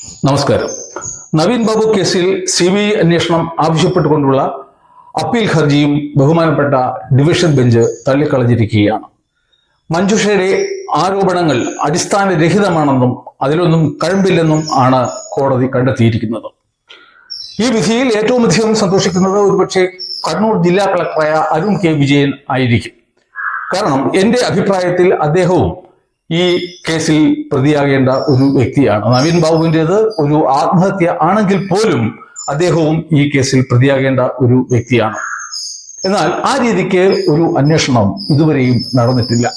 നമസ്കാരം. നവീൻ ബാബു കേസിൽ C B I അന്വേഷണം ആവശ്യപ്പെട്ടുകൊണ്ടുള്ള അപ്പീൽ ഹർജിയും ബഹുമാനപ്പെട്ട ഡിവിഷൻ ബെഞ്ച് തള്ളിക്കളഞ്ഞിരിക്കുകയാണ്. മഞ്ജുഷയുടെ ആരോപണങ്ങൾ അടിസ്ഥാനരഹിതമാണെന്നും അതിലൊന്നും കഴമ്പില്ലെന്നും ആണ് കോടതി കണ്ടെത്തിയിരിക്കുന്നത്. ഈ വിധിയിൽ ഏറ്റവും അധികം സന്തോഷിക്കുന്നത് ഒരുപക്ഷെ കണ്ണൂർ ജില്ലാ കളക്ടറായ അരുൺ കെ വിജയൻ ആയിരിക്കും. കാരണം എന്റെ അഭിപ്രായത്തിൽ അദ്ദേഹവും ഈ കേസിൽ പ്രതിയാകേണ്ട ഒരു വ്യക്തിയാണ്. നവീൻ ബാബുവിന്റെത് ഒരു ആത്മഹത്യ ആണെങ്കിൽ പോലും അദ്ദേഹവും ഈ കേസിൽ പ്രതിയാകേണ്ട ഒരു വ്യക്തിയാണ്. എന്നാൽ ആ രീതിക്ക് ഒരു അന്വേഷണം ഇതുവരെയും നടന്നിട്ടില്ല.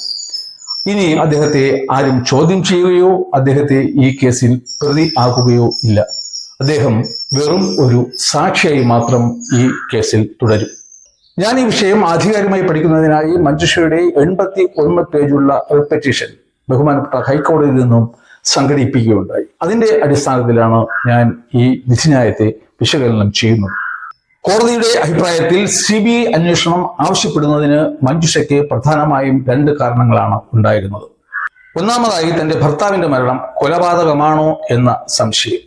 ഇനി അദ്ദേഹത്തെ ആരും ചോദ്യം ചെയ്യുകയോ അദ്ദേഹത്തെ ഈ കേസിൽ പ്രതി ആക്കുകയോ ഇല്ല. അദ്ദേഹം വെറും ഒരു സാക്ഷിയായി മാത്രം ഈ കേസിൽ തുടരും. ഞാൻ ഈ വിഷയം ആധികാരികമായി പഠിക്കുന്നതിനായി മഞ്ജുഷയുടെ എൺപത്തി ഒന്ന് പേജുള്ള പെറ്റീഷൻ ബഹുമാനപ്പെട്ട ഹൈക്കോടതിയിൽ നിന്നും സംഘടിപ്പിക്കുകയുണ്ടായി. അതിന്റെ അടിസ്ഥാനത്തിലാണ് ഞാൻ ഈ വിധിന്യായത്തെ വിശകലനം ചെയ്യുന്നത്. കോടതിയുടെ അഭിപ്രായത്തിൽ സി ബി ഐ അന്വേഷണം ആവശ്യപ്പെടുന്നതിന് മഞ്ജുഷയ്ക്ക് പ്രധാനമായും രണ്ട് കാരണങ്ങളാണ് ഉണ്ടായിരുന്നത്. ഒന്നാമതായി തന്റെ ഭർത്താവിന്റെ മരണം കൊലപാതകമാണോ എന്ന സംശയം.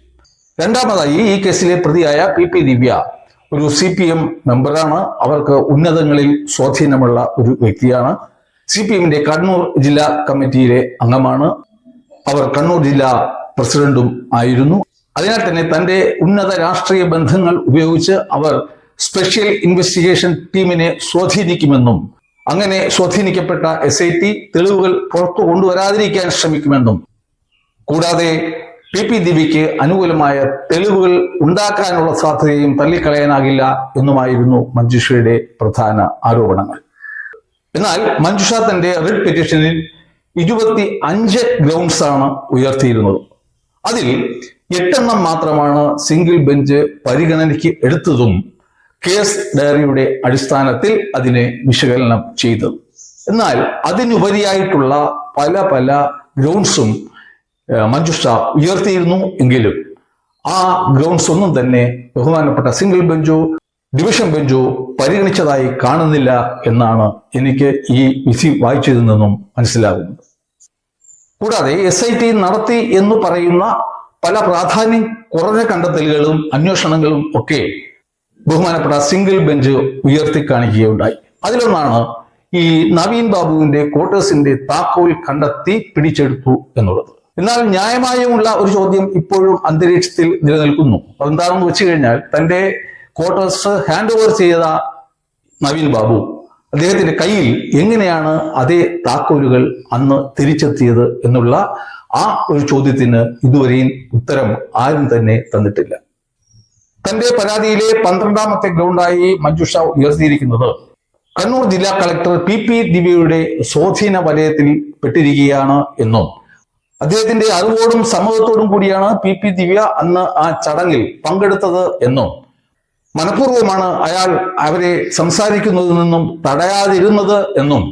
രണ്ടാമതായി ഈ കേസിലെ പ്രതിയായ പി പി ദിവ്യ ഒരു സി പി എം മെമ്പറാണ്. അവർക്ക് ഉന്നതങ്ങളിൽ സ്വാധീനമുള്ള ഒരു വ്യക്തിയാണ്. സി പി എമ്മിന്റെ കണ്ണൂർ ജില്ലാ കമ്മിറ്റിയിലെ അംഗമാണ്. അവർ കണ്ണൂർ ജില്ലാ പ്രസിഡന്റും ആയിരുന്നു. അതിനാൽ തന്നെ തന്റെ ഉന്നത രാഷ്ട്രീയ ബന്ധങ്ങൾ ഉപയോഗിച്ച് അവർ സ്പെഷ്യൽ ഇൻവെസ്റ്റിഗേഷൻ ടീമിനെ സ്വാധീനിക്കുമെന്നും അങ്ങനെ സ്വാധീനിക്കപ്പെട്ട എസ് ഐ ടി തെളിവുകൾ പുറത്തു കൊണ്ടുവരാതിരിക്കാൻ ശ്രമിക്കുമെന്നും കൂടാതെ പി പി ദിവിക്ക് അനുകൂലമായ തെളിവുകൾ ഉണ്ടാക്കാനുള്ള സാധ്യതയും തള്ളിക്കളയാനാകില്ല എന്നുമായിരുന്നു മഞ്ജുഷയുടെ പ്രധാന ആരോപണങ്ങൾ. എന്നാൽ മഞ്ജുഷ തന്റെ റിട്ട് പെറ്റീഷനിൽ ഇരുപത്തി അഞ്ച് ഗ്രൗണ്ട്സ് ആണ് ഉയർത്തിയിരുന്നത്. അതിൽ എട്ടെണ്ണം മാത്രമാണ് സിംഗിൾ ബെഞ്ച് പരിഗണനയ്ക്ക് എടുത്തതും കേസ് ഡയറിയുടെ അടിസ്ഥാനത്തിൽ അതിനെ വിശകലനം ചെയ്തത്. എന്നാൽ അതിനുപരിയായിട്ടുള്ള പല പല ഗ്രൗണ്ട്സും മഞ്ജുഷ ഉയർത്തിയിരുന്നു എങ്കിലും ആ ഗ്രൗണ്ട്സ് ഒന്നും തന്നെ ബഹുമാനപ്പെട്ട സിംഗിൾ ബെഞ്ചോ ഡിവിഷൻ ബെഞ്ചോ പരിഗണിച്ചതായി കാണുന്നില്ല എന്നാണ് എനിക്ക് ഈ വിധി വായിച്ചതിൽ നിന്നും മനസ്സിലാകുന്നത്. കൂടാതെ എസ് ഐ ടി നടത്തി എന്ന് പറയുന്ന പല പ്രാധാന്യം കുറഞ്ഞ കണ്ടെത്തലുകളും അന്വേഷണങ്ങളും ഒക്കെ ബഹുമാനപ്പെട്ട സിംഗിൾ ബെഞ്ച് ഉയർത്തി കാണിക്കുകയുണ്ടായി അതിലൊന്നാണ് ഈ നവീൻ ബാബുവിന്റെ ക്വാർട്ടേഴ്സിന്റെ താക്കോൽ കണ്ടെത്തി പിടിച്ചെടുത്തു എന്നുള്ളത്. എന്നാൽ ന്യായമായുമുള്ള ഒരു ചോദ്യം ഇപ്പോഴും അന്തരീക്ഷത്തിൽ നിലനിൽക്കുന്നു. അതെന്താണെന്ന് വെച്ചു കഴിഞ്ഞാൽ തന്റെ ക്വാർട്ടേഴ്സ് ഹാൻഡ് ഓവർ ചെയ്ത നവീൻ ബാബു അദ്ദേഹത്തിന്റെ കയ്യിൽ എങ്ങനെയാണ് അതേ താക്കോലുകൾ അന്ന് തിരിച്ചെത്തിയത് എന്നുള്ള ആ ഒരു ചോദ്യത്തിന് ഇതുവരെയും ഉത്തരം ആരും തന്നെ തന്നിട്ടില്ല. തന്റെ പരാതിയിലെ പന്ത്രണ്ടാമത്തെ ഗ്രൗണ്ടായി മഞ്ജുഷ ഉയർത്തിയിരിക്കുന്നത്. കണ്ണൂർ ജില്ലാ കളക്ടർ പി പി ദിവ്യയുടെ സ്വാധീന വലയത്തിൽ പെട്ടിരിക്കുകയാണ് എന്നും. അദ്ദേഹത്തിന്റെ അറിവോടും സമ്മതത്തോടും കൂടിയാണ് പി പി ദിവ്യ അന്ന് ആ ചടങ്ങിൽ പങ്കെടുത്തത് എന്നും. മനഃപൂർവമാണ് അയാൾ അവരെ സംസാരിക്കുന്നതിൽ നിന്നും തടയാതിരുന്നത് എന്നും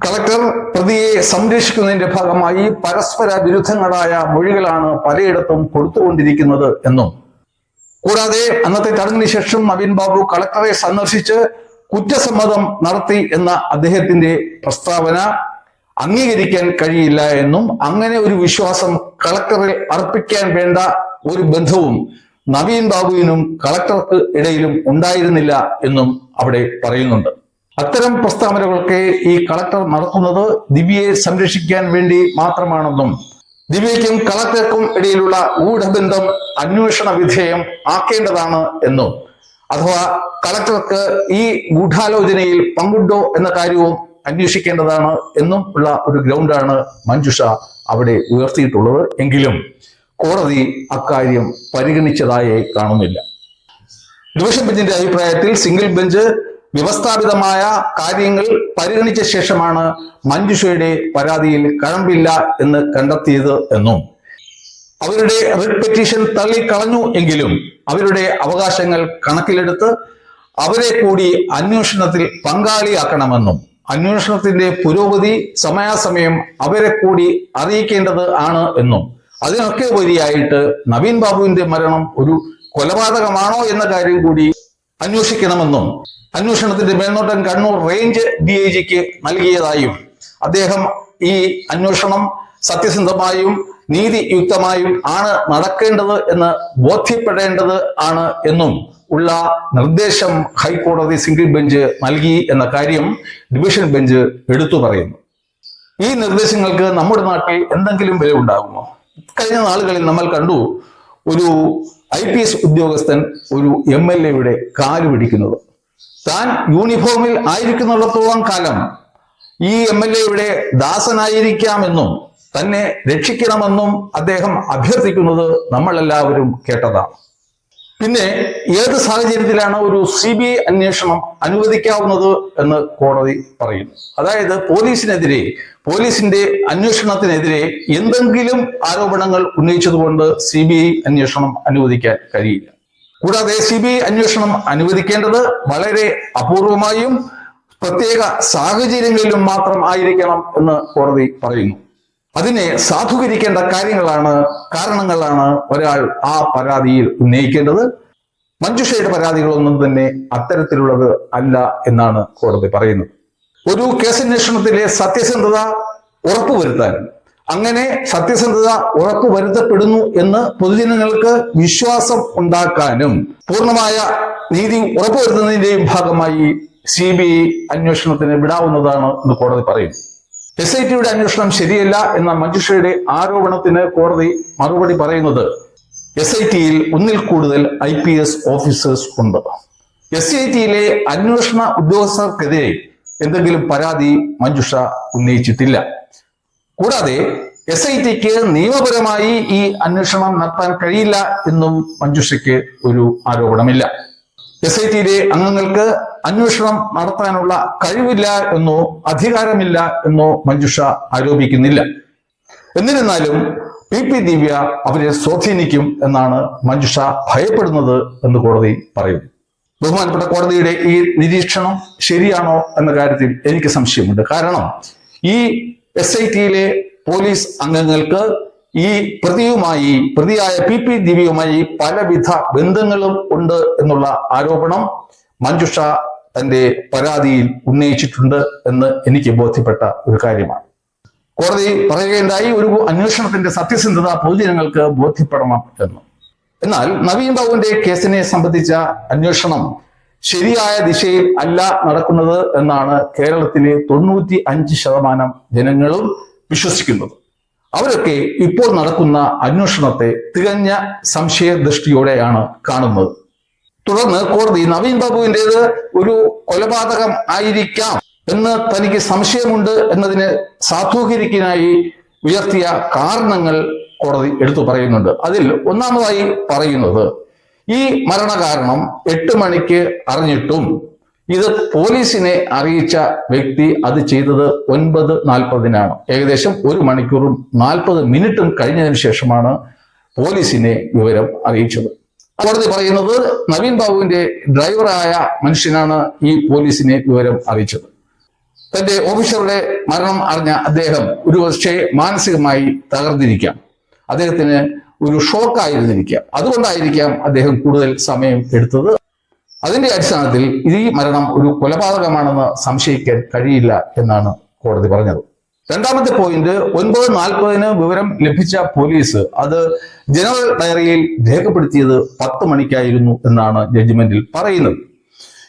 കളക്ടർ പ്രതിയെ സംരക്ഷിക്കുന്നതിന്റെ ഭാഗമായി പരസ്പര വിരുദ്ധങ്ങളായ മൊഴികളാണ് പലയിടത്തും കൊടുത്തുകൊണ്ടിരിക്കുന്നത് എന്നും. കൂടാതെ അന്നത്തെ ചടങ്ങിന് ശേഷം നവീൻ ബാബു കളക്ടറെ സന്ദർശിച്ച് കുറ്റസമ്മതം നടത്തി എന്ന അദ്ദേഹത്തിന്റെ പ്രസ്താവന അംഗീകരിക്കാൻ കഴിയില്ല എന്നും അങ്ങനെ ഒരു വിശ്വാസം കളക്ടറിൽ അർപ്പിക്കാൻ വേണ്ട ഒരു ബന്ധവും നവീൻ ബാബുവിനും കളക്ടർക്ക് ഇടയിലും ഉണ്ടായിരുന്നില്ല എന്നും അവിടെ പറയുന്നുണ്ട്. അത്തരം പ്രസ്താവനകളൊക്കെ ഈ കളക്ടർ നടത്തുന്നത് ദിവ്യയെ സംരക്ഷിക്കാൻ വേണ്ടി മാത്രമാണെന്നും ദിവ്യയ്ക്കും കളക്ടർക്കും ഇടയിലുള്ള ഗൂഢബന്ധം അന്വേഷണ വിധേയം ആക്കേണ്ടതാണ് എന്നും അഥവാ കളക്ടർക്ക് ഈ ഗൂഢാലോചനയിൽ പങ്കുണ്ടോ എന്ന കാര്യവും അന്വേഷിക്കേണ്ടതാണ് എന്നും ഉള്ള ഒരു ഗ്രൗണ്ടാണ് മഞ്ജുഷ അവിടെ ഉയർത്തിയിട്ടുള്ളത്. എങ്കിലും കോടതി അക്കാര്യം പരിഗണിച്ചതായി കാണുന്നില്ല. ഡിവിഷൻ ബെഞ്ചിന്റെ അഭിപ്രായത്തിൽ സിംഗിൾ ബെഞ്ച് വ്യവസ്ഥാപിതമായ കാര്യങ്ങൾ പരിഗണിച്ച ശേഷമാണ് മഞ്ജുഷയുടെ പരാതിയിൽ കഴമ്പില്ല എന്ന് കണ്ടെത്തിയത് എന്നും അവരുടെ റിട്ട് പെറ്റീഷൻ തള്ളിക്കളഞ്ഞു എങ്കിലും അവരുടെ അവകാശങ്ങൾ കണക്കിലെടുത്ത് അവരെ കൂടി അന്വേഷണത്തിൽ പങ്കാളിയാക്കണമെന്നും അന്വേഷണത്തിന്റെ പുരോഗതി സമയാസമയം അവരെ കൂടി അറിയിക്കേണ്ടത് ആണ് എന്നും അതിനൊക്കെ ഉപരിയായിട്ട് നവീൻ ബാബുവിന്റെ മരണം ഒരു കൊലപാതകമാണോ എന്ന കാര്യം കൂടി അന്വേഷിക്കണമെന്നും അന്വേഷണത്തിന്റെ മേൽനോട്ടം കണ്ണൂർ റേഞ്ച് ഡി ഐ ജിക്ക് നൽകിയതായും അദ്ദേഹം ഈ അന്വേഷണം സത്യസന്ധമായും നീതിയുക്തമായും ആണ് നടക്കേണ്ടത് എന്ന് ബോധ്യപ്പെടേണ്ടത് ആണ് എന്നും ഉള്ള നിർദ്ദേശം ഹൈക്കോടതി സിംഗിൾ ബെഞ്ച് നൽകി എന്ന കാര്യം ഡിവിഷൻ ബെഞ്ച് എടുത്തു പറയുന്നു. ഈ നിർദ്ദേശങ്ങൾക്ക് നമ്മുടെ നാട്ടിൽ എന്തെങ്കിലും വില ഉണ്ടാകുമോ കഴിഞ്ഞ നാളുകളിൽ നമ്മൾ കണ്ടു ഒരു ഐ പി എസ് ഉദ്യോഗസ്ഥൻ ഒരു എം എൽ എയുടെ കാൽ പിടിക്കുന്നത്. താൻ യൂണിഫോമിൽ ആയിരിക്കുന്നിടത്തോളം കാലം ഈ എം എൽ എയുടെ ദാസനായിരിക്കാമെന്നും തന്നെ രക്ഷിക്കണമെന്നും അദ്ദേഹം അഭ്യർത്ഥിക്കുന്നത് നമ്മളെല്ലാവരും കേട്ടതാണ്. പിന്നെ ഏത് സാഹചര്യത്തിലാണ് ഒരു സി ബി ഐ അന്വേഷണം അനുവദിക്കാവുന്നത് എന്ന് കോടതി പറയുന്നു അതായത് പോലീസിനെതിരെ പോലീസിന്റെ അന്വേഷണത്തിനെതിരെ എന്തെങ്കിലും ആരോപണങ്ങൾ ഉന്നയിച്ചതുകൊണ്ട് സി ബി ഐ അന്വേഷണം അനുവദിക്കാൻ കഴിയില്ല. കൂടാതെ സി ബി ഐ അന്വേഷണം അനുവദിക്കേണ്ടത് വളരെ അപൂർവമായും പ്രത്യേക സാഹചര്യങ്ങളിലും മാത്രം ആയിരിക്കണം എന്ന് കോടതി പറയുന്നു. അതിനെ സാധൂകരിക്കേണ്ട കാര്യങ്ങളാണ് കാരണങ്ങളാണ് ഒരാൾ ആ പരാതിയിൽ ഉന്നയിക്കേണ്ടത്. മഞ്ജുഷയുടെ പരാതികളൊന്നും തന്നെ അത്തരത്തിലുള്ളത് അല്ല എന്നാണ് കോടതി പറയുന്നത്. ഒരു കേസന്വേഷണത്തിലെ സത്യസന്ധത ഉറപ്പുവരുത്താൻ അങ്ങനെ സത്യസന്ധത ഉറപ്പുവരുത്തപ്പെടുന്നു എന്ന് പൊതുജനങ്ങൾക്ക് വിശ്വാസം ഉണ്ടാക്കാനും പൂർണമായ നീതി ഉറപ്പുവരുത്തുന്നതിന്റെയും ഭാഗമായി സി ബി ഐ അന്വേഷണത്തിന് വിടാവുന്നതാണ് എന്ന് കോടതി പറയുന്നു. എസ് ഐ ടിയുടെ അന്വേഷണം ശരിയല്ല എന്ന മഞ്ജുഷയുടെ ആരോപണത്തിന് കോടതി മറുപടി പറയുന്നത് എസ് ഐ ടിയിൽ ഒന്നിൽ കൂടുതൽ ഐ പി എസ് ഓഫീസേഴ്സ് ഉണ്ട്. എസ് ഐ ടിയിലെ അന്വേഷണ ഉദ്യോഗസ്ഥർക്കെതിരെ എന്തെങ്കിലും പരാതി മഞ്ജുഷ ഉന്നയിച്ചിട്ടില്ല. കൂടാതെ എസ് ഐ ടിക്ക് നിയമപരമായി ഈ അന്വേഷണം നടത്താൻ കഴിയില്ല എന്നും മഞ്ജുഷയ്ക്ക് ഒരു ആരോപണമില്ല. എസ് ഐ ടിയിലെ അംഗങ്ങൾക്ക് അന്വേഷണം നടത്താനുള്ള കഴിവില്ല എന്നോ അധികാരമില്ല എന്നോ മഞ്ജുഷ ആരോപിക്കുന്നില്ല. എന്നിരുന്നാലും പി പി ദിവ്യ അവരെ സ്വാധീനിക്കും എന്നാണ് മഞ്ജുഷ ഭയപ്പെടുന്നത് എന്ന് കോടതി പറയുന്നു. ബഹുമാനപ്പെട്ട കോടതിയുടെ ഈ നിരീക്ഷണം ശരിയാണോ എന്ന കാര്യത്തിൽ എനിക്ക് സംശയമുണ്ട്. കാരണം ഈ എസ് ഐ ടിയിലെ പോലീസ് അംഗങ്ങൾക്ക് ഈ പ്രതിയുമായി പ്രതിയായ പി പി ദിവ്യയുമായി പലവിധ ബന്ധങ്ങളും ഉണ്ട് എന്നുള്ള ആരോപണം മഞ്ജുഷ തന്റെ പരാതിയിൽ ഉന്നയിച്ചിട്ടുണ്ട് എന്ന് എനിക്ക് ബോധ്യപ്പെട്ട ഒരു കാര്യമാണ്. കോടതി പറയുകയുണ്ടായി ഒരു അന്വേഷണത്തിന്റെ സത്യസന്ധത പൊതുജനങ്ങൾക്ക് ബോധ്യപ്പെടണം എന്ന്. എന്നാൽ നവീൻ ബാബുവിന്റെ കേസിനെ സംബന്ധിച്ച അന്വേഷണം ശരിയായ ദിശയിൽ അല്ല നടക്കുന്നത് എന്നാണ് കേരളത്തിലെ തൊണ്ണൂറ്റി അഞ്ച് ശതമാനം ജനങ്ങളും വിശ്വസിക്കുന്നത്. അവരൊക്കെ ഇപ്പോൾ നടക്കുന്ന അന്വേഷണത്തെ തികഞ്ഞ സംശയദൃഷ്ടിയോടെയാണ് കാണുന്നത്. തുടർന്ന് കോടതി നവീൻ ബാബുവിന്റെത് ഒരു കൊലപാതകം ആയിരിക്കാം എന്ന് തനിക്ക് സംശയമുണ്ട് എന്നതിന് സാധൂകരിക്കാനായി ഉയർത്തിയ കാരണങ്ങൾ കോടതി എടുത്തു പറയുന്നുണ്ട്. അതിൽ ഒന്നാമതായി പറയുന്നത് ഈ മരണകാരണം എട്ട് മണിക്ക് അറിഞ്ഞിട്ടും ഇത് പോലീസിനെ അറിയിച്ച വ്യക്തി അത് ചെയ്തത് ഒൻപത് നാൽപ്പതിനാണ്. ഏകദേശം ഒരു മണിക്കൂറും നാൽപ്പത് മിനിറ്റും കഴിഞ്ഞതിന് ശേഷമാണ് പോലീസിനെ വിവരം അറിയിച്ചത്. കോടതി പറയുന്നത് നവീൻ ബാബുവിന്റെ ഡ്രൈവറായ മനുഷ്യനാണ് ഈ പോലീസിനെ വിവരം അറിയിച്ചത്. തന്റെ ഓഫീസറുടെ മരണം അറിഞ്ഞ അദ്ദേഹം ഒരു പക്ഷേ മാനസികമായി തകർന്നിരിക്കാം. അദ്ദേഹത്തിന് ഒരു ഷോക്കായിരുന്നിരിക്കാം. അതുകൊണ്ടായിരിക്കാം അദ്ദേഹം കൂടുതൽ സമയം എടുത്തത്. അതിന്റെ അടിസ്ഥാനത്തിൽ ഈ മരണം ഒരു കൊലപാതകമാണെന്ന് സംശയിക്കാൻ കഴിയില്ല എന്നാണ് കോടതി പറഞ്ഞത്. രണ്ടാമത്തെ പോയിന്റ് ഒൻപത് നാൽപ്പതിന് വിവരം ലഭിച്ച പോലീസ് അത് ജനറൽ ഡയറിയിൽ രേഖപ്പെടുത്തിയത് പത്ത് മണിക്കായിരുന്നു എന്നാണ് ജഡ്ജ്മെന്റിൽ പറയുന്നത്.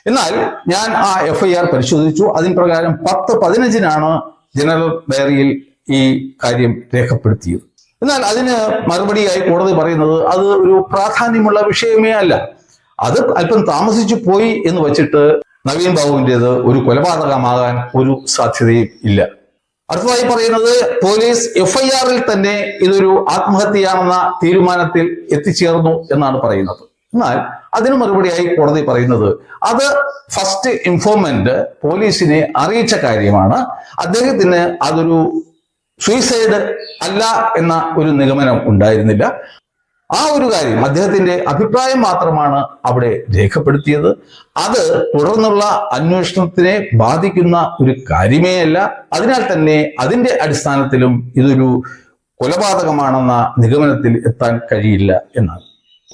എന്നാൽ ഞാൻ ആ എഫ്ഐആർ പരിശോധിച്ചു. അതിന് പ്രകാരം പത്ത് പതിനഞ്ചിനാണ് ജനറൽ ഡയറിയിൽ ഈ കാര്യം രേഖപ്പെടുത്തിയത്. എന്നാൽ അതിന് മറുപടിയായി കോടതി പറയുന്നത് അത് ഒരു പ്രാധാന്യമുള്ള വിഷയമേ അല്ല. അത് അല്പം താമസിച്ചു പോയി എന്ന് വെച്ചിട്ട് നവീൻ ബാബുവിന്റെത് ഒരു കൊലപാതകമാകാൻ ഒരു സാധ്യതയും ഇല്ല. അടുത്തതായി പറയുന്നത് പോലീസ് എഫ്ഐആറിൽ തന്നെ ഇതൊരു ആത്മഹത്യയാണെന്ന തീരുമാനത്തിൽ എത്തിച്ചേർന്നു എന്നാണ് പറയുന്നത്. എന്നാൽ അതിന് മറുപടിയായി കോടതി പറയുന്നത് അത് ഫസ്റ്റ് ഇൻഫോർമെന്റ് പോലീസിനെ അറിയിച്ച കാര്യമാണ്. അദ്ദേഹത്തിന് അതൊരു സൂയിസൈഡ് അല്ല എന്ന ഒരു നിഗമനം ഉണ്ടായിരുന്നില്ല. ആ ഒരു കാര്യം അദ്ദേഹത്തിന്റെ അഭിപ്രായം മാത്രമാണ് അവിടെ രേഖപ്പെടുത്തിയത്. അത് തുടർന്നുള്ള അന്വേഷണത്തിനെ ബാധിക്കുന്ന ഒരു കാര്യമേ അല്ല. അതിനാൽ തന്നെ അതിന്റെ അടിസ്ഥാനത്തിലും ഇതൊരു കൊലപാതകമാണെന്ന നിഗമനത്തിൽ എത്താൻ കഴിയില്ല എന്നാണ്.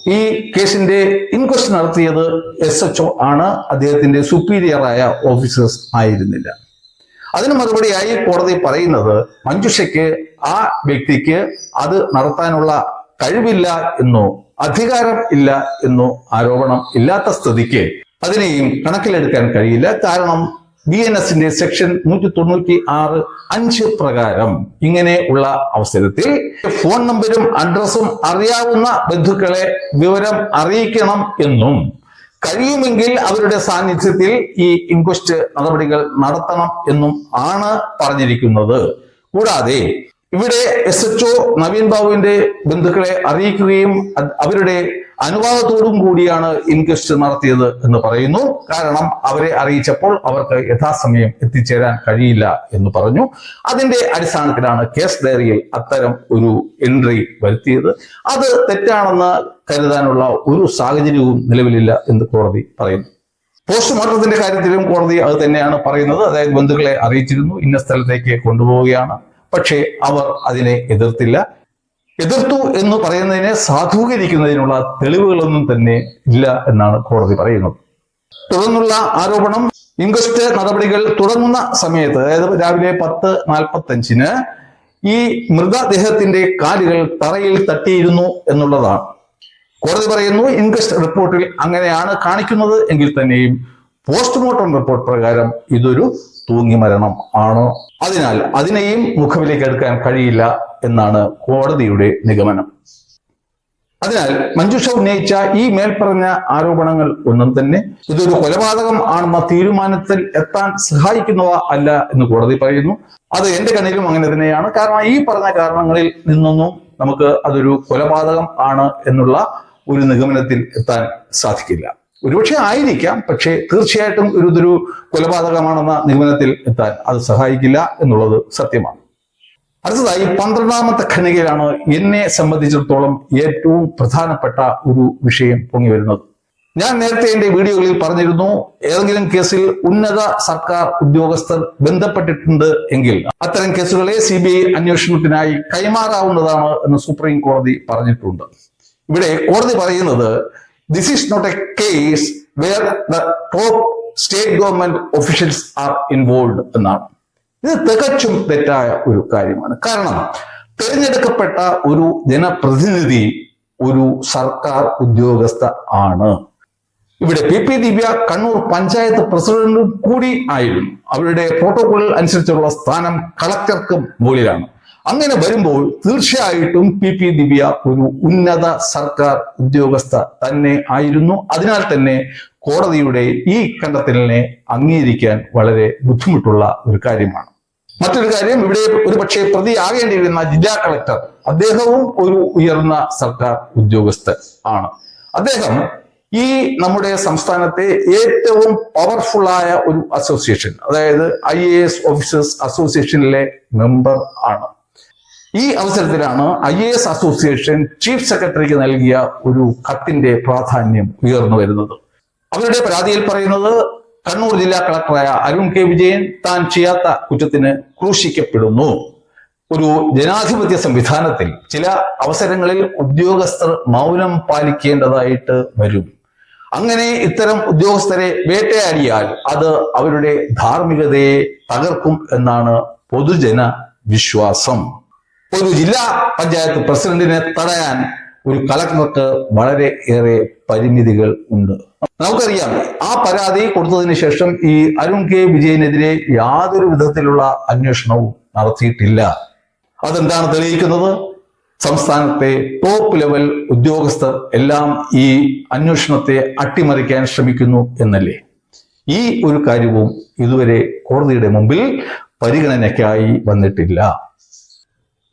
ഈ കേസിന്റെ ഇൻക്വസ്റ്റ് നടത്തിയത് എസ് എച്ച് ആണ്. അദ്ദേഹത്തിന്റെ സുപ്പീരിയറായ ഓഫീസേഴ്സ് ആയിരുന്നില്ല. അതിന് മറുപടിയായി കോടതി പറയുന്നത് മഞ്ജുഷയ്ക്ക് ആ വ്യക്തിക്ക് അത് നടത്താനുള്ള കഴിവില്ല എന്നോ അധികാരം ഇല്ല എന്നോ ആരോപണം ഇല്ലാത്ത സ്ഥിതിക്ക് അതിനെയും കണക്കിലെടുക്കാൻ കഴിയില്ല. കാരണം ബി എൻ എസിന്റെ സെക്ഷൻ നൂറ്റി തൊണ്ണൂറ്റി ആറ് അഞ്ച് പ്രകാരം ഇങ്ങനെ ഉള്ള അവസരത്തിൽ ഫോൺ നമ്പരും അഡ്രസ്സും അറിയാവുന്ന ബന്ധുക്കളെ വിവരം അറിയിക്കണം എന്നും കഴിയുമെങ്കിൽ അവരുടെ സാന്നിധ്യത്തിൽ ഈ ഇൻക്വസ്റ്റ് നടപടികൾ നടത്തണം എന്നും ആണ് പറഞ്ഞിരിക്കുന്നത്. കൂടാതെ ഇവിടെ എസ് എച്ച് ഒ നവീൻ ബാബുവിന്റെ ബന്ധുക്കളെ അറിയിക്കുകയും അവരുടെ അനുവാദത്തോടും കൂടിയാണ് ഇൻക്വസ്റ്റ് നടത്തിയത് എന്ന് പറയുന്നു. കാരണം അവരെ അറിയിച്ചപ്പോൾ അവർക്ക് യഥാസമയം എത്തിച്ചേരാൻ കഴിയില്ല എന്ന് പറഞ്ഞു. അതിന്റെ അടിസ്ഥാനത്തിലാണ് കേസ് ഡയറിയിൽ അത്തരം ഒരു എൻട്രി വരുത്തിയത്. അത് തെറ്റാണെന്ന് കരുതാനുള്ള ഒരു സാഹചര്യവും നിലവിലില്ല എന്ന് കോടതി പറയുന്നു. പോസ്റ്റ്മോർട്ടത്തിന്റെ കാര്യത്തിലും കോടതി അത് തന്നെയാണ് പറയുന്നത്. അതായത് ബന്ധുക്കളെ അറിയിച്ചിരുന്നു ഇന്ന സ്ഥലത്തേക്ക് കൊണ്ടുപോവുകയാണ്. പക്ഷേ അവർ അതിനെ എതിർത്തില്ല. എതിർത്തു എന്ന് പറയുന്നതിനെ സാധൂകരിക്കുന്നതിനുള്ള തെളിവുകളൊന്നും തന്നെ ഇല്ല എന്നാണ് കോടതി പറയുന്നത്. തുടർന്നുള്ള ആരോപണം ഇൻക്വസ്റ്റ് നടപടികൾ തുടങ്ങുന്ന സമയത്ത് അതായത് രാവിലെ പത്ത് നാൽപ്പത്തി അഞ്ചിന് ഈ മൃതദേഹത്തിന്റെ കാലുകൾ തറയിൽ തട്ടിയിരുന്നു എന്നുള്ളതാണ്. കോടതി പറയുന്നു ഇൻക്വസ്റ്റ് റിപ്പോർട്ടിൽ അങ്ങനെയാണ് കാണിക്കുന്നത് എങ്കിൽ തന്നെയും പോസ്റ്റ്മോർട്ടം റിപ്പോർട്ട് പ്രകാരം ഇതൊരു തൂങ്ങി മരണം ആണോ? അതിനാൽ അതിനെയും മുഖവിലേക്ക് എടുക്കാൻ കഴിയില്ല എന്നാണ് കോടതിയുടെ നിഗമനം. അതിനാൽ മഞ്ജുഷ ഉന്നയിച്ച ഈ മേൽപ്പറഞ്ഞ ആരോപണങ്ങൾ ഒന്നും തന്നെ ഇതൊരു കൊലപാതകം ആണെന്ന തീരുമാനത്തിൽ എത്താൻ സഹായിക്കുന്നവ അല്ല എന്ന് കോടതി പറയുന്നു. അത് എന്റെ കണ്ണിലും അങ്ങനെ തന്നെയാണ്. കാരണം ഈ പറഞ്ഞ കാരണങ്ങളിൽ നിന്നൊന്നും നമുക്ക് അതൊരു കൊലപാതകം ആണ് എന്നുള്ള ഒരു നിഗമനത്തിൽ എത്താൻ സാധിക്കില്ല. ഒരുപക്ഷെ ആയിരിക്കാം പക്ഷേ തീർച്ചയായിട്ടും ഒരു ഇതൊരു കൊലപാതകമാണെന്ന നിഗമനത്തിൽ എത്താൻ അത് സഹായിക്കില്ല എന്നുള്ളത് സത്യമാണ്. അടുത്തതായി പന്ത്രണ്ടാമത്തെ ഖനികയിലാണ് എന്നെ സംബന്ധിച്ചിടത്തോളം ഏറ്റവും പ്രധാനപ്പെട്ട ഒരു വിഷയം പൊങ്ങി വരുന്നത് ഞാൻ നേരത്തെ എന്റെ വീഡിയോകളിൽ പറഞ്ഞിരുന്നു ഏതെങ്കിലും കേസിൽ ഉന്നത സർക്കാർ ഉദ്യോഗസ്ഥർ ബന്ധപ്പെട്ടിട്ടുണ്ട് എങ്കിൽ അത്തരം കേസുകളെ സി ബി ഐ അന്വേഷണത്തിനായി കൈമാറാവുന്നതാണ് എന്ന് സുപ്രീം കോടതി പറഞ്ഞിട്ടുണ്ട്. ഇവിടെ കോടതി പറയുന്നത് this is not a case where the top state government officials are involve എന്നാണ്. ഇത് തികച്ചും തെറ്റായ ഒരു കാര്യമാണ്. കാരണം തിരഞ്ഞെടുക്കപ്പെട്ട ഒരു ജനപ്രതിനിധി ഒരു സർക്കാർ ഉദ്യോഗസ്ഥ ആണ്. ഇവിടെ പി പി ദിവ്യ കണ്ണൂർ പഞ്ചായത്ത് പ്രസിഡന്റും കൂടി ആയിരുന്നു. അവരുടെ പ്രോട്ടോകോളിൽ അനുസരിച്ചുള്ള സ്ഥാനം കളക്ടർക്ക് മുകളിലാണ്. അങ്ങനെ വരുമ്പോൾ തീർച്ചയായിട്ടും പി പി ദിവ്യ ഒരു ഉന്നത സർക്കാർ ഉദ്യോഗസ്ഥ തന്നെ ആയിരുന്നു. അതിനാൽ തന്നെ കോടതിയുടെ ഈ കണ്ടെത്തലിനെ അംഗീകരിക്കാൻ വളരെ ബുദ്ധിമുട്ടുള്ള ഒരു കാര്യമാണ്. മറ്റൊരു കാര്യം ഇവിടെ ഒരു പക്ഷേ പ്രതിയാകേണ്ടിയിരുന്ന ജില്ലാ കളക്ടർ അദ്ദേഹവും ഒരു ഉയർന്ന സർക്കാർ ഉദ്യോഗസ്ഥൻ ആണ്. അദ്ദേഹം ഈ നമ്മുടെ സംസ്ഥാനത്തെ ഏറ്റവും പവർഫുള്ളായ ഒരു അസോസിയേഷൻ അതായത് ഐ എ എസ് ഓഫീസേഴ്സ് അസോസിയേഷനിലെ മെമ്പർ ആണ്. ഈ അവസരത്തിലാണ് I A S association chief സെക്രട്ടറിക്ക് നൽകിയ ഒരു കത്തിന്റെ പ്രാധാന്യം ഉയർന്നു വരുന്നത്. അവരുടെ പരാതിയിൽ പറയുന്നത് കണ്ണൂർ ജില്ലാ കളക്ടറായ അരുൺ കെ വിജയൻ താൻ ചെയ്യാത്ത കുറ്റത്തിന് ക്രൂശിക്കപ്പെടുന്നു. ഒരു ജനാധിപത്യ സംവിധാനത്തിൽ ചില അവസരങ്ങളിൽ ഉദ്യോഗസ്ഥർ മൗനം പാലിക്കേണ്ടതായിട്ട് വരും. അങ്ങനെ ഇത്തരം ഉദ്യോഗസ്ഥരെ വേട്ടയാടിയാൽ അത് അവരുടെ ധാർമ്മികതയെ തകർക്കും എന്നാണ് പൊതുജന വിശ്വാസം. ഒരു ജില്ലാ പഞ്ചായത്ത് പ്രസിഡന്റിനെ തടയാൻ ഒരു കളക്ടർക്ക് വളരെ ഏറെ പരിമിതികൾ ഉണ്ട്. നമുക്കറിയാം ആ പരാതി കൊടുത്തതിന് ശേഷം ഈ അരുൺ കെ വിജയനെതിരെ യാതൊരു വിധത്തിലുള്ള അന്വേഷണവും നടത്തിയിട്ടില്ല. അതെന്താണ് തെളിയിക്കുന്നത്? സംസ്ഥാനത്തെ ടോപ്പ് ലെവൽ ഉദ്യോഗസ്ഥർ എല്ലാം ഈ അന്വേഷണത്തെ അട്ടിമറിക്കാൻ ശ്രമിക്കുന്നു എന്നല്ലേ? ഈ ഒരു കാര്യവും ഇതുവരെ കോടതിയുടെ മുമ്പിൽ പരിഗണനയ്ക്കായി വന്നിട്ടില്ല.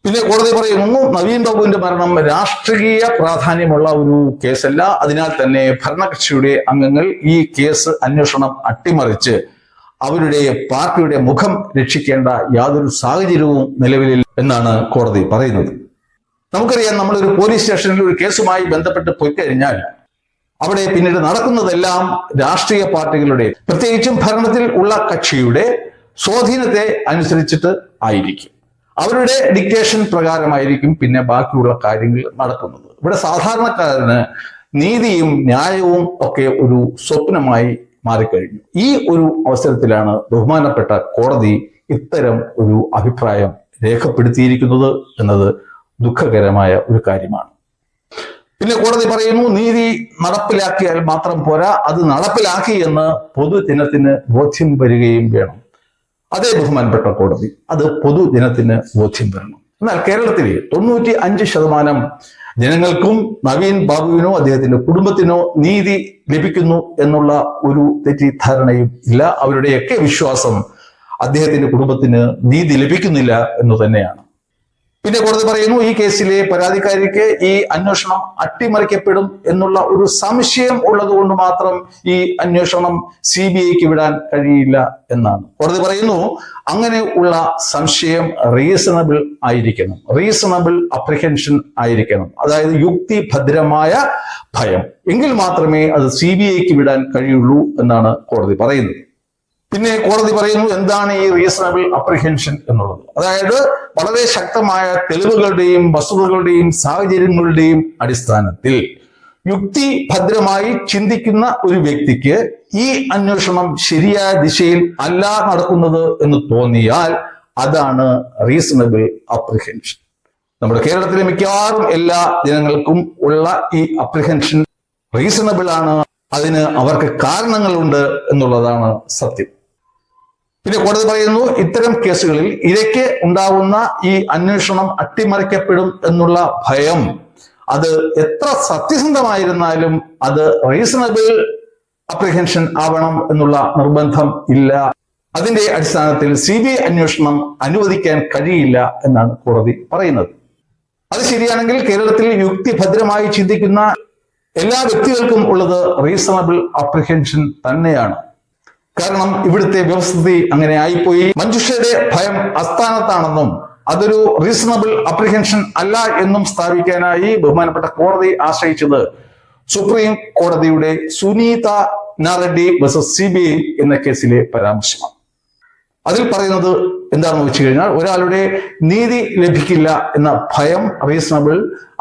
പിന്നെ കോടതി പറയുന്നു നവീൻ ബാബുവിന്റെ മരണം രാഷ്ട്രീയ പ്രാധാന്യമുള്ള ഒരു കേസല്ല. അതിനാൽ തന്നെ ഭരണകക്ഷിയുടെ അംഗങ്ങൾ ഈ കേസ് അന്വേഷണം അട്ടിമറിച്ച് അവരുടെ പാർട്ടിയുടെ മുഖം രക്ഷിക്കേണ്ട യാതൊരു സാഹചര്യവും നിലവിലില്ല എന്നാണ് കോടതി പറയുന്നത്. നമുക്കറിയാം നമ്മളൊരു പോലീസ് സ്റ്റേഷനിൽ ഒരു കേസുമായി ബന്ധപ്പെട്ട് പോയി കഴിഞ്ഞാൽ അവിടെ പിന്നീട് നടക്കുന്നതെല്ലാം രാഷ്ട്രീയ പാർട്ടികളുടെ പ്രത്യേകിച്ചും ഭരണത്തിൽ ഉള്ള കക്ഷിയുടെ സ്വാധീനത്തെ അനുസരിച്ചിട്ട് ആയിരിക്കും. അവരുടെ ഡിക്റ്റേഷൻ പ്രകാരമായിരിക്കും പിന്നെ ബാക്കിയുള്ള കാര്യങ്ങൾ നടക്കുന്നത് ഇവിടെ സാധാരണക്കാരന് നീതിയും ന്യായവും ഒക്കെ ഒരു സ്വപ്നമായി മാറിക്കഴിഞ്ഞു. ഈ ഒരു അവസരത്തിലാണ് ബഹുമാനപ്പെട്ട കോടതി ഇത്തരം ഒരു അഭിപ്രായം രേഖപ്പെടുത്തിയിരിക്കുന്നത് എന്നത് ദുഃഖകരമായ ഒരു കാര്യമാണ്. പിന്നെ കോടതി പറയുന്നു നീതി നടപ്പിലാക്കിയാൽ മാത്രം പോരാ അത് നടപ്പിലാക്കി എന്ന് പൊതുജനത്തിന് ബോധ്യം വരികയും വേണം. അതേ ബഹുമാനപ്പെട്ട കോടതി അത് പൊതുജനത്തിന് ബോധ്യം വരണം എന്നാൽ കേരളത്തിൽ തൊണ്ണൂറ്റി അഞ്ച് ശതമാനം ജനങ്ങൾക്കും നവീൻ ബാബുവിനോ അദ്ദേഹത്തിന്റെ കുടുംബത്തിനോ നീതി ലഭിക്കുന്നു എന്നുള്ള ഒരു തെറ്റിദ്ധാരണയും ഇല്ല. അവരുടെയൊക്കെ വിശ്വാസം അദ്ദേഹത്തിന്റെ കുടുംബത്തിന് നീതി ലഭിക്കുന്നില്ല എന്ന് തന്നെയാണ്. പിന്നെ കോടതി പറയുന്നു ഈ കേസിലെ പരാതിക്കാരിക്ക് ഈ അന്വേഷണം അട്ടിമറിക്കപ്പെടും എന്നുള്ള ഒരു സംശയം ഉള്ളത് കൊണ്ട് മാത്രം ഈ അന്വേഷണം സി ബി ഐക്ക് വിടാൻ കഴിയില്ല എന്നാണ്. കോടതി പറയുന്നു അങ്ങനെ ഉള്ള സംശയം റീസണബിൾ ആയിരിക്കണം. റീസണബിൾ അപ്രിഹെൻഷൻ ആയിരിക്കണം. അതായത് യുക്തിഭദ്രമായ ഭയം. എങ്കിൽ മാത്രമേ അത് സി ബി ഐക്ക് വിടാൻ കഴിയുള്ളൂ എന്നാണ് കോടതി പറയുന്നത്. പിന്നെ കോടതി പറയുന്നു എന്താണ് ഈ റീസണബിൾ അപ്രിഹെൻഷൻ എന്നുള്ളത്? അതായത് വളരെ ശക്തമായ തെളിവുകളുടെയും വസ്തുതകളുടെയും സാഹചര്യങ്ങളുടെയും അടിസ്ഥാനത്തിൽ യുക്തി ഭദ്രമായി ചിന്തിക്കുന്ന ഒരു വ്യക്തിക്ക് ഈ അന്വേഷണം ശരിയായ ദിശയിൽ അല്ല നടക്കുന്നത് എന്ന് തോന്നിയാൽ അതാണ് റീസണബിൾ അപ്രിഹെൻഷൻ നമ്മുടെ കേരളത്തിലെ മിക്കവാറും എല്ലാ ജനങ്ങൾക്കും ഉള്ള ഈ അപ്രിഹെൻഷൻ റീസണബിൾ ആണ് അതിന് അവർക്ക് കാരണങ്ങളുണ്ട് എന്നുള്ളതാണ് സത്യം. പിന്നെ കോടതി പറയുന്നു ഇത്തരം കേസുകളിൽ ഇരയ്ക്ക് ഉണ്ടാവുന്ന ഈ അന്വേഷണം അട്ടിമറിക്കപ്പെടും എന്നുള്ള ഭയം. അത് എത്ര സത്യസന്ധമായിരുന്നാലും അത് റീസണബിൾ അപ്രിഹെൻഷൻ ആവണം എന്നുള്ള നിർബന്ധം ഇല്ല. അതിന്റെ അടിസ്ഥാനത്തിൽ സി ബി ഐ അന്വേഷണം അനുവദിക്കാൻ കഴിയില്ല എന്നാണ് കോടതി പറയുന്നത്. അത് ശരിയാണെങ്കിൽ കേരളത്തിൽ യുക്തിഭദ്രമായി ചിന്തിക്കുന്ന എല്ലാ വ്യക്തികൾക്കും ഉള്ളത് റീസണബിൾ അപ്രിഹെൻഷൻ തന്നെയാണ്. കാരണം ഇവിടുത്തെ വ്യവസ്ഥിതി അങ്ങനെ ആയിപ്പോയി. മഞ്ജുഷയുടെ ഭയം അസ്ഥാനത്താണെന്നും അതൊരു റീസണബിൾ അപ്രിഹെൻഷൻ അല്ല എന്നും സ്ഥാപിക്കാനായി ബഹുമാനപ്പെട്ട കോടതി ആശ്രയിച്ചത് സുപ്രീം കോടതിയുടെ Suneetha നാരഡി versus C B I എന്ന കേസിലെ പരാമർശമാണ്. അതിൽ പറയുന്നത് എന്താണെന്ന് വെച്ച് കഴിഞ്ഞാൽ ഒരാളുടെ നീതി ലഭിക്കില്ല എന്ന ഭയം റീസണബിൾ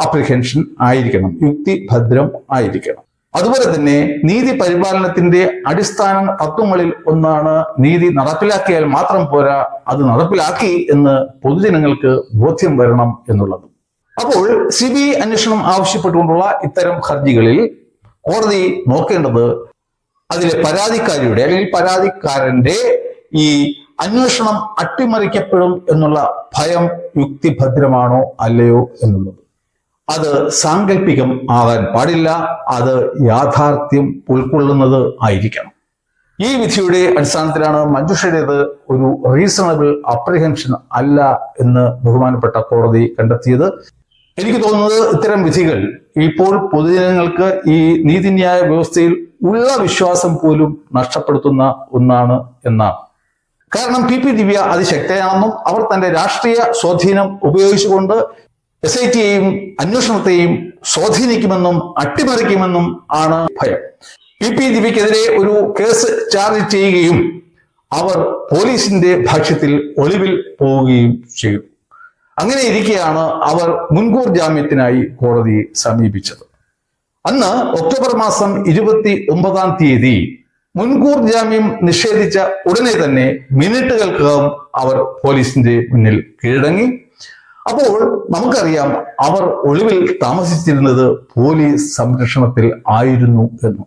അപ്രിഹെൻഷൻ ആയിരിക്കണം. യുക്തിഭദ്രം ആയിരിക്കണം. അതുപോലെ തന്നെ നീതി പരിപാലനത്തിന്റെ അടിസ്ഥാന തത്വങ്ങളിൽ ഒന്നാണ് നീതി നടപ്പിലാക്കിയാൽ മാത്രം പോരാ അത് നടപ്പിലാക്കി എന്ന് പൊതുജനങ്ങൾക്ക് ബോധ്യം വരണം എന്നുള്ളത്. അപ്പോൾ സി ബി അന്വേഷണം ആവശ്യപ്പെട്ടുകൊണ്ടുള്ള ഇത്തരം ഹർജികളിൽ കോടതി നോക്കേണ്ടത് അതിലെ പരാതിക്കാരിയുടെ അല്ലെങ്കിൽ പരാതിക്കാരന്റെ ഈ അന്വേഷണം അട്ടിമറിക്കപ്പെടും എന്നുള്ള ഭയം യുക്തിഭദ്രമാണോ അല്ലയോ എന്നുള്ളത്. അത് സാങ്കല്പികം ആകാൻ പാടില്ല അത് യാഥാർത്ഥ്യം ഉൾക്കൊള്ളുന്നത് ആയിരിക്കണം. ഈ വിധിയുടെ അടിസ്ഥാനത്തിലാണ് മഞ്ജുഷയുടേത് ഒരു റീസണബിൾ അപ്രിഹെൻഷൻ അല്ല എന്ന് ബഹുമാനപ്പെട്ട കോടതി കണ്ടെത്തിയത്. എനിക്ക് തോന്നുന്നത് ഇത്തരം വിധികൾ ഇപ്പോൾ പൊതുജനങ്ങൾക്ക് ഈ നീതിന്യായ വ്യവസ്ഥയിൽ ഉള്ള വിശ്വാസം പോലും നഷ്ടപ്പെടുത്തുന്ന ഒന്നാണ് എന്നാണ്. കാരണം പി പി ദിവ്യ അതിശക്തയാണെന്നും അവർ തന്റെ രാഷ്ട്രീയ സ്വാധീനം ഉപയോഗിച്ചുകൊണ്ട് എസ് ഐ ടിയെയും അന്വേഷണത്തെയും സ്വാധീനിക്കുമെന്നും അട്ടിമറിക്കുമെന്നും ആണ് ഭയം. പി പി ദിവ്യക്കെതിരെ ഒരു കേസ് ചാർജ് ചെയ്യുകയും അവർ പോലീസിന്റെ ഭാഷ്യത്തിൽ ഒളിവിൽ പോവുകയും ചെയ്തു. അങ്ങനെ ഇരിക്കെയാണ് അവർ മുൻകൂർ ജാമ്യത്തിനായി കോടതിയെ സമീപിച്ചത്. അന്ന് ഒക്ടോബർ മാസം ഇരുപത്തി ഒമ്പതാം തീയതി മുൻകൂർ ജാമ്യം നിഷേധിച്ച ഉടനെ തന്നെ മിനിറ്റുകൾക്കകം അവർ പോലീസിന്റെ മുന്നിൽ കീഴടങ്ങി. അപ്പോൾ നമുക്കറിയാം അവർ ഒളിവിൽ താമസിച്ചിരുന്നത് പോലീസ് സംരക്ഷണത്തിൽ ആയിരുന്നു എന്ന്.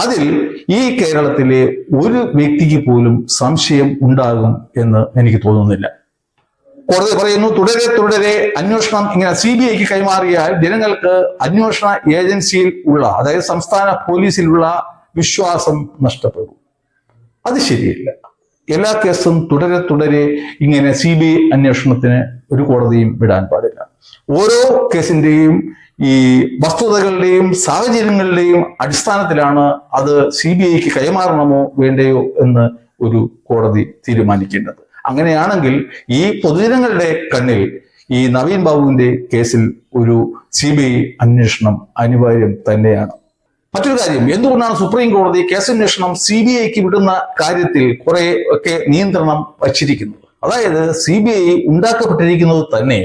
അതിൽ ഈ കേരളത്തിലെ ഒരു വ്യക്തിക്ക് പോലും സംശയം ഉണ്ടാകും എന്ന് എനിക്ക് തോന്നുന്നില്ല. കോടതി പറയുന്നു തുടരെ തുടരെ അന്വേഷണം ഇങ്ങനെ സി ബി ഐക്ക് കൈമാറിയാൽ ജനങ്ങൾക്ക് അന്വേഷണ ഏജൻസിയിൽ ഉള്ള അതായത് സംസ്ഥാന പോലീസിലുള്ള വിശ്വാസം നഷ്ടപ്പെടും. അത് ശരിയല്ല. എല്ലാ കേസും തുടരെ തുടരെ ഇങ്ങനെ സി ബി ഐ അന്വേഷണത്തിന് ഒരു കോടതിയും വിടാൻ പാടില്ല. ഓരോ കേസിന്റെയും ഈ വസ്തുതകളുടെയും സാഹചര്യങ്ങളുടെയും അടിസ്ഥാനത്തിലാണ് അത് സി ബി ഐക്ക് കൈമാറണമോ വേണ്ടയോ എന്ന് ഒരു കോടതി തീരുമാനിക്കേണ്ടത്. അങ്ങനെയാണെങ്കിൽ ഈ പൊതുജനങ്ങളുടെ കണ്ണിൽ ഈ നവീൻ ബാബുവിന്റെ കേസിൽ ഒരു സി ബി ഐ അന്വേഷണം അനിവാര്യം തന്നെയാണ്. മറ്റൊരു കാര്യം എന്തുകൊണ്ടാണ് സുപ്രീം കോടതി കേസന്വേഷണം സി ബി ഐക്ക് വിടുന്ന കാര്യത്തിൽ കുറെ ഒക്കെ നിയന്ത്രണം വച്ചിരിക്കുന്നത്? അതായത് സി ബി ഐ ഉണ്ടാക്കപ്പെട്ടിരിക്കുന്നത് തന്നെ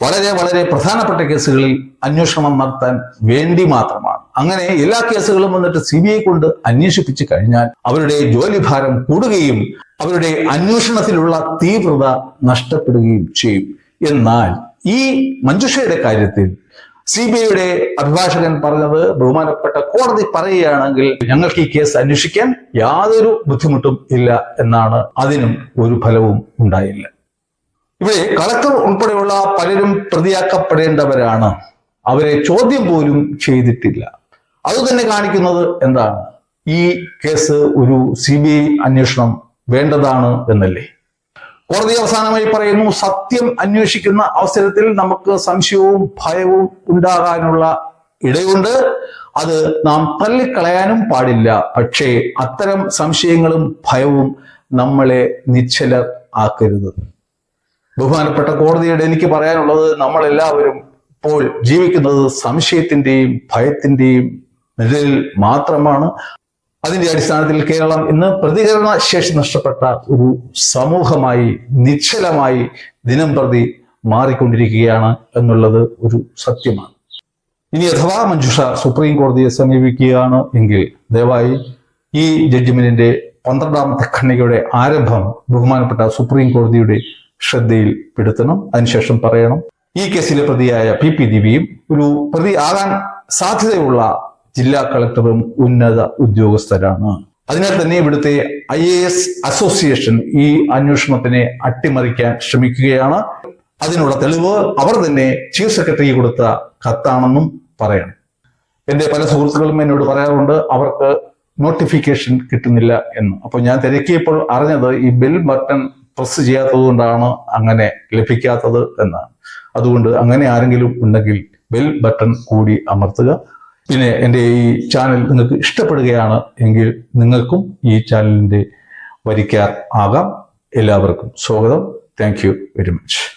വളരെ വളരെ പ്രധാനപ്പെട്ട കേസുകളിൽ അന്വേഷണം നടത്താൻ വേണ്ടി മാത്രമാണ്. അങ്ങനെ എല്ലാ കേസുകളും വന്നിട്ട് സി ബി ഐ കൊണ്ട് അന്വേഷിപ്പിച്ചു കഴിഞ്ഞാൽ അവരുടെ ജോലിഭാരം കൂടുകയും അവരുടെ അന്വേഷണത്തിലുള്ള തീവ്രത നഷ്ടപ്പെടുകയും ചെയ്യും. എന്നാൽ ഈ മഞ്ജുഷയുടെ കാര്യത്തിൽ സി ബി ഐയുടെ അഭിഭാഷകൻ പറഞ്ഞത് ബഹുമാനപ്പെട്ട കോടതി പറയുകയാണെങ്കിൽ ഞങ്ങൾക്ക് ഈ കേസ് അന്വേഷിക്കാൻ യാതൊരു ബുദ്ധിമുട്ടും ഇല്ല എന്നാണ് അതിനും ഒരു ഫലവും ഉണ്ടായില്ല. ഇവിടെ കളക്ടർ ഉൾപ്പെടെയുള്ള പലരും പ്രതിയാക്കപ്പെടേണ്ടവരാണ്. അവരെ ചോദ്യം പോലും ചെയ്തിട്ടില്ല. അത് തന്നെ കാണിക്കുന്നത് എന്താണ്? ഈ കേസ് ഒരു സി ബി ഐ അന്വേഷണം വേണ്ടതാണ് എന്നല്ലേ? കോടതി അവസാനമായി പറയുന്നു സത്യം അന്വേഷിക്കുന്ന അവസരത്തിൽ നമുക്ക് സംശയവും ഭയവും ഉണ്ടാകാനുള്ള ഇടയുണ്ട്. അത് നാം തള്ളിക്കളയാനും പാടില്ല. പക്ഷേ അത്തരം സംശയങ്ങളും ഭയവും നമ്മളെ നിശ്ചല ആക്കരുത് ബഹുമാനപ്പെട്ട കോടതിയുടെ എനിക്ക് പറയാനുള്ളത് നമ്മളെല്ലാവരും ഇപ്പോൾ ജീവിക്കുന്നത് സംശയത്തിന്റെയും ഭയത്തിന്റെയും നിഴലിൽ മാത്രമാണ്. അതിന്റെ അടിസ്ഥാനത്തിൽ കേരളം ഇന്ന് പ്രതികരണ ശേഷി നഷ്ടപ്പെട്ട ഒരു സമൂഹമായി നിശ്ചലമായി ദിനം പ്രതി മാറിക്കൊണ്ടിരിക്കുകയാണ് എന്നുള്ളത് ഒരു സത്യമാണ്. ഇനി അഥവാ മഞ്ജുഷ സുപ്രീം കോടതിയെ സമീപിക്കുകയാണ് എങ്കിൽ ദയവായി ഈ ജഡ്ജ്മെന്റിന്റെ പന്ത്രണ്ടാമത്തെ ഖണ്ഡികയുടെ ആരംഭം ബഹുമാനപ്പെട്ട സുപ്രീം കോടതിയുടെ ശ്രദ്ധയിൽ പെടുത്തണം. അതിനുശേഷം പറയണം. ഈ കേസിലെ പ്രതിയായ പി പി ദിവിയും ഒരു പ്രതി ആകാൻ സാധ്യതയുള്ള ജില്ലാ കളക്ടറും ഉന്നത ഉദ്യോഗസ്ഥരാണ്. അതിനാൽ തന്നെ ഇവിടുത്തെ ഐ എ എസ് അസോസിയേഷൻ ഈ അന്വേഷണത്തിനെ അട്ടിമറിക്കാൻ ശ്രമിക്കുകയാണ്. അതിനുള്ള തെളിവ് അവർ തന്നെ ചീഫ് സെക്രട്ടറി കൊടുത്ത കത്താണെന്നും പറയണം. എന്റെ പല സുഹൃത്തുക്കളും എന്നോട് പറയാറുണ്ട് അവർക്ക് നോട്ടിഫിക്കേഷൻ കിട്ടുന്നില്ല എന്ന്. അപ്പോൾ ഞാൻ തിരക്കിയപ്പോൾ അറിഞ്ഞത് ഈ ബിൽ ബട്ടൺ പ്രസ് ചെയ്യാത്തത് കൊണ്ടാണ് അങ്ങനെ ലഭിക്കാത്തത് എന്നാണ്. അതുകൊണ്ട് അങ്ങനെ ആരെങ്കിലും ഉണ്ടെങ്കിൽ ബെൽ ബട്ടൺ കൂടി അമർത്തുക. പിന്നെ എന്റെ ഈ ചാനൽ നിങ്ങൾക്ക് ഇഷ്ടപ്പെടുകയാണ് എങ്കിൽ നിങ്ങൾക്കും ഈ ചാനലിന്റെ വരിക്കാർ ആകാം. എല്ലാവർക്കും സ്വാഗതം. Thank very much